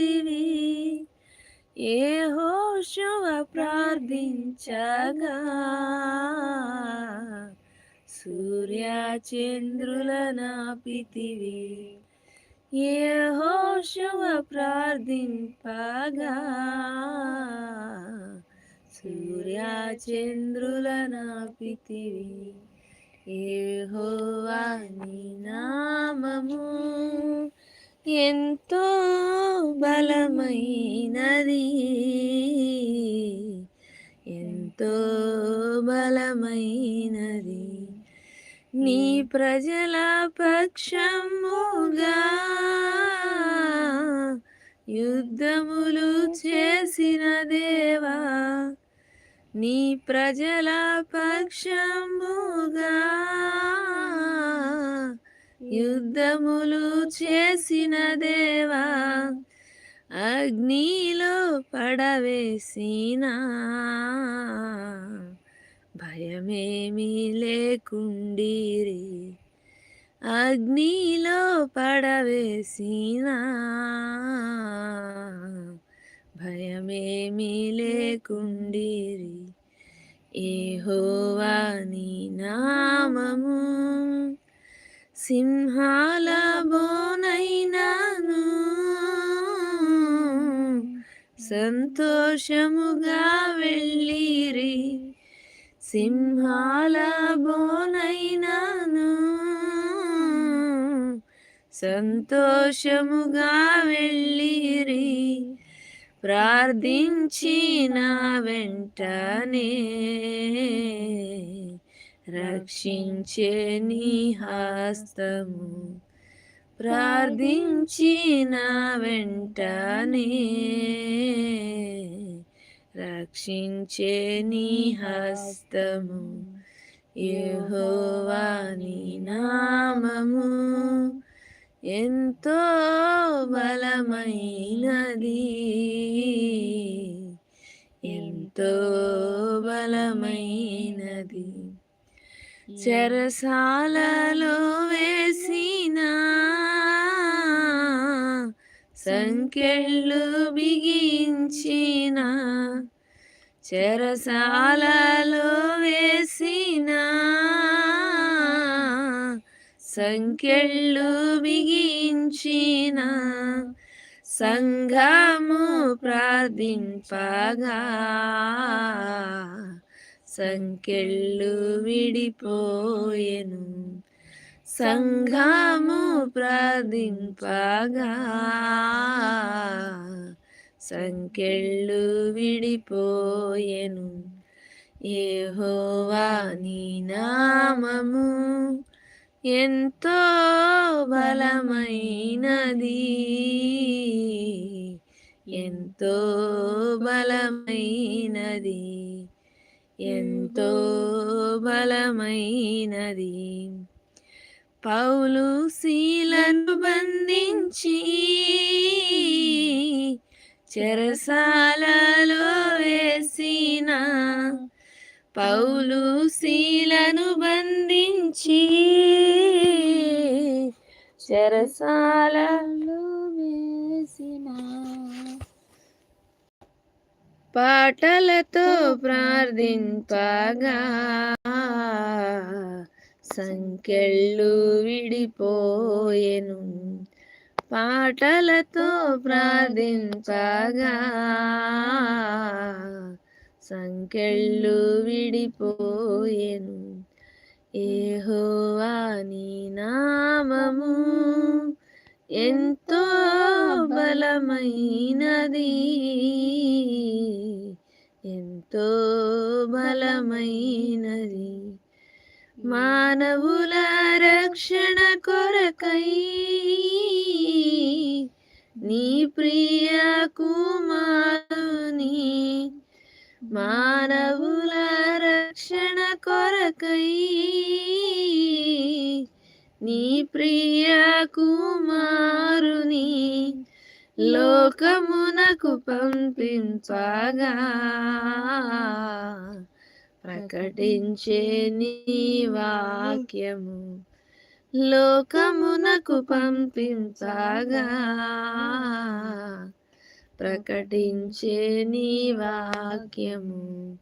చేతివి ఏ హోషువ ప్రార్థించగా. సూర్యచంద్రుల నాపితివి ఏ హోషువ ప్రార్థింపగా. సూర్యచంద్రుల నాపితివి ఏ హోవా నీ నామము. ఎంతో బలమైనది. ఎంతో బలమైనది. నీ ప్రజల పక్షముగా యుద్ధములు చేసిన దేవా నీ ప్రజల పక్షముగా యుద్ధములు చేసిన దేవా అగ్నిలో పడవేసిన భయమేమీ లేకుండీరి. అగ్నిలో పడవేసిన భయమేమీ లేకుండిరి. ఏహోవా నీ నామము సింహాల బోనైనాను. సంతోషముగా వెళ్ళిరి. సింహాల బోనైనాను. సంతోషముగా వెళ్ళిరి. ప్రార్థించిన వెంటనే. రక్షించే నీ హస్తము. ప్రార్థించిన వెంటనే రక్షించే నీ హస్తము. నామము ఎంతో బలమైనది. ఎంతో బలమైనది. చెరసాలలో వేసిన సంకెళ్ళు బిగించిన చెరసాలలో వేసిన సంకెళ్ళు బిగించిన సంఘము ప్రార్థింపగా. సంకెళ్ళు విడిపోయెను. సంఘము ప్రార్థింపగా. సంకెళ్ళు విడిపోయెను. ఏహోవా నీ నామము ఎంతో బలమైనది. ఎంతో బలమైనది. ఎంతో బలమైనది. పౌలు శీలను బంధించి చెరసాలలో వేసిన పౌలు శీలను బంధించి చెరసాలలో వేసిన పాటలతో ప్రార్థింపగా. సంకెళ్ళు విడిపోయెను. పాటలతో ప్రార్థింపగా. సంకెళ్ళు విడిపోయెను. ఏహోవా నీ నామము. ఎంతో బలమైనది. ఎంతో బలమైనది. మానవుల రక్షణ కొరకై నీ ప్రియ కుమారుని మానవుల రక్షణ కొరకై నీ ప్రియ కుమారుని లోకమునకు పంపించగా. ప్రకటించే నీ వాక్యము లోకమునకు పంపించగా. ప్రకటించే నీ వాక్యము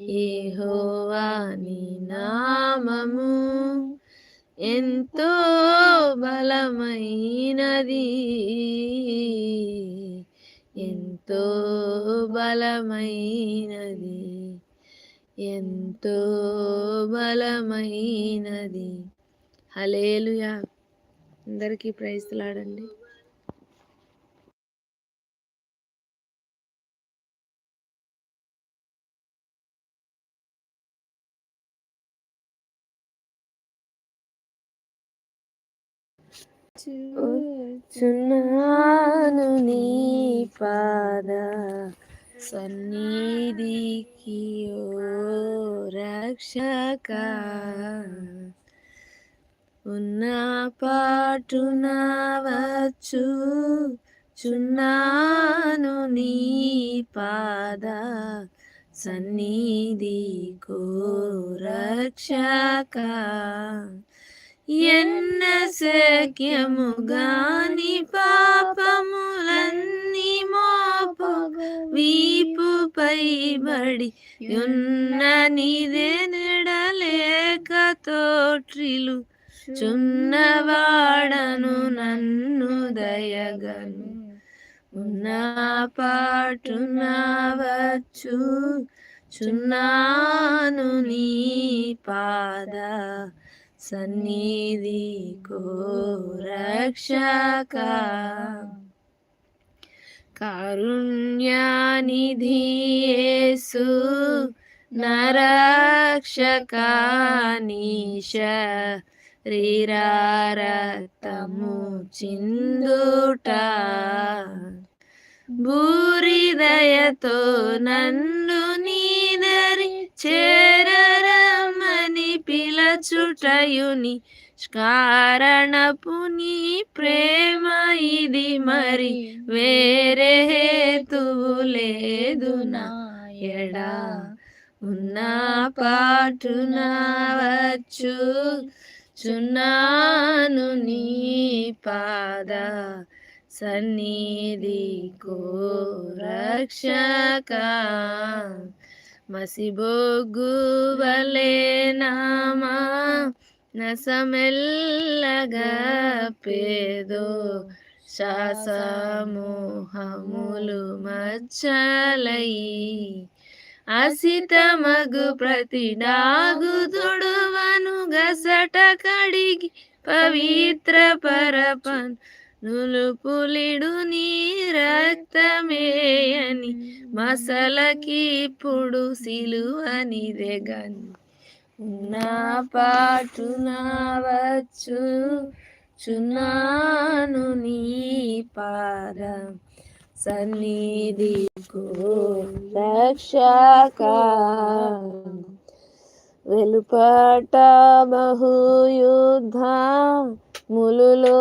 ఏహోవా నీ నామము ఎంతో బలమైనది. ఎంతో బలమైనది. ఎంతో బలమైనది. హలేలుయా అందరికీ ప్రైజ్లాడండి. చున్నాను నీ పాద సన్నిధికి ఓ రక్షక. ఉన్న పాటున వచ్చు చున్నాను నీ పాద సన్నిధి కో రక్షక. ఎన్న సఖ్యము గాని పాపములన్నీ మోపు వీపుపై బడి ఉన్న నిదే నెడలేక తోట్రిలు చున్నవాడను నన్ను దయగను. ఉన్న పాటు వచ్చు చున్నాను నీ పాద సన్నిధి కో రక్షక కారుణ్యానిధి యేసు నరక్షకానీశ. రీరారక్తము చిందుట. భూరిదయతో నన్ను నీదరి చేరరమని పిలచుటయుని కారణపుని ప్రేమ ఇది మరి వేరే హేతువు లేదు నా ఎడా. ఉన్న పాటున వచ్చు చున్నాను నీ పాద సన్నిధి కో రక్షక. మసిబొగ్గు నామా నసమెల్లగా పేదో శాసమోహములు మచ్చలై అసితమగు ప్రతి డాగు తొడువను గసట కడిగి పవిత్ర పరపన్ నులుపులిడు నీ రక్తమేయని మసలకి ఇప్పుడు సిలువనిదే నా పాటున వచ్చు చున్నాను నీ పాద. సన్నిధి రక్షక వెలుపట బహుయుద్ధ ములులో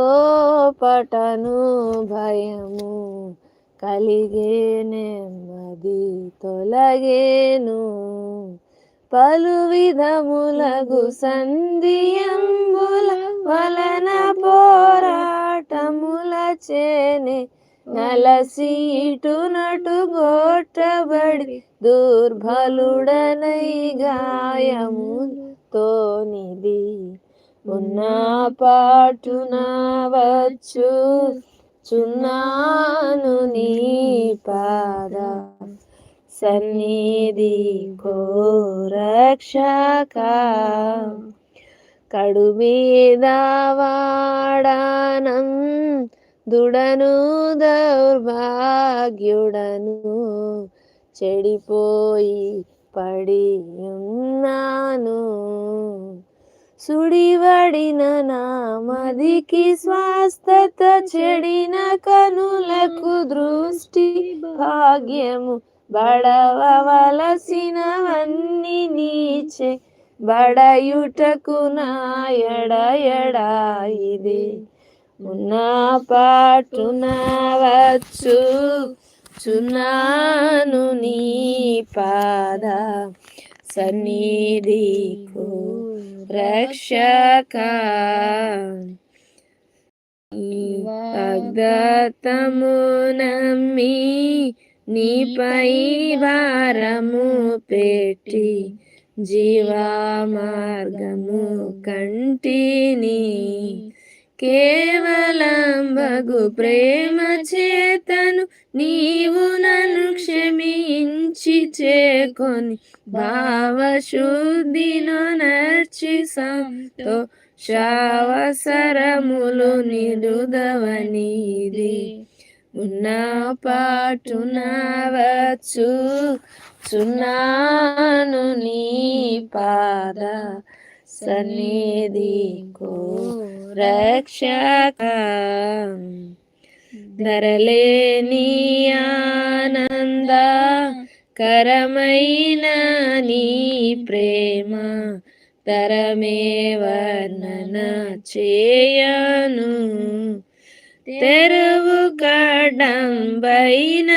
పటను భయము కలిగే నెమ్మది తొలగేను. పలు విధములగు సంధియంబుల వలన పోరాటముల చేనే నలసీటునటు గోట్టబడి దుర్బలుడనై గాయము తోనిది ఉన్న పాటున వచ్చు. చున్నాను నీ పాద సన్నిధి కో రక్షక. కడు మీద వాడానం దుడను దౌర్భాగ్యుడను. చెడిపోయి పడి ఉన్నాను సుడివడిన నామదికి స్వాస్థత చెడిన కనులకు దృష్టి భాగ్యము. బడవలసినవన్నీ నీచే బడయుటకు నాయడ ఇది ఉన్న పాటున వచ్చు చున్నాను నీ పాద. సన్నిధి రక్షక. వాగ్దత్తము నమ్మి నీపై భారము పెట్టి జీవా మార్గము కంటిని కేవలం భగు ప్రేమ చేతను నీవు నన్ను క్షమించి చేకొని భావశుద్ధిలో నర్చి సంతో శావసరములు నిలుదవనిది. ఉన్న పాటున వచ్చు చున్నాను నీ పాద సన్నిధి కో రక్షక. ధరలేని ఆనంద కరమైన నీ ప్రేమ తరమే వర్ణన చేయను. తెరువు కడంబైన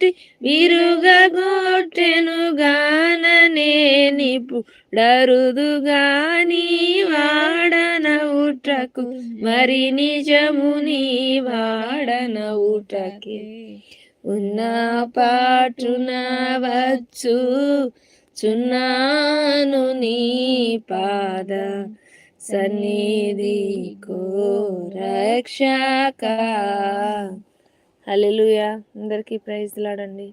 ఎన్నటి విరుగగొట్టెను గాననే నిపుడరుదుగాని వాడన ఉటకు మరి నిజము నీ వాడన ఉన్న పాటున వచ్చు చున్నాను నీ పాద సన్నిధి కో రక్షక. హల్లెలూయా అందరికీ ప్రైజ్ లాడండి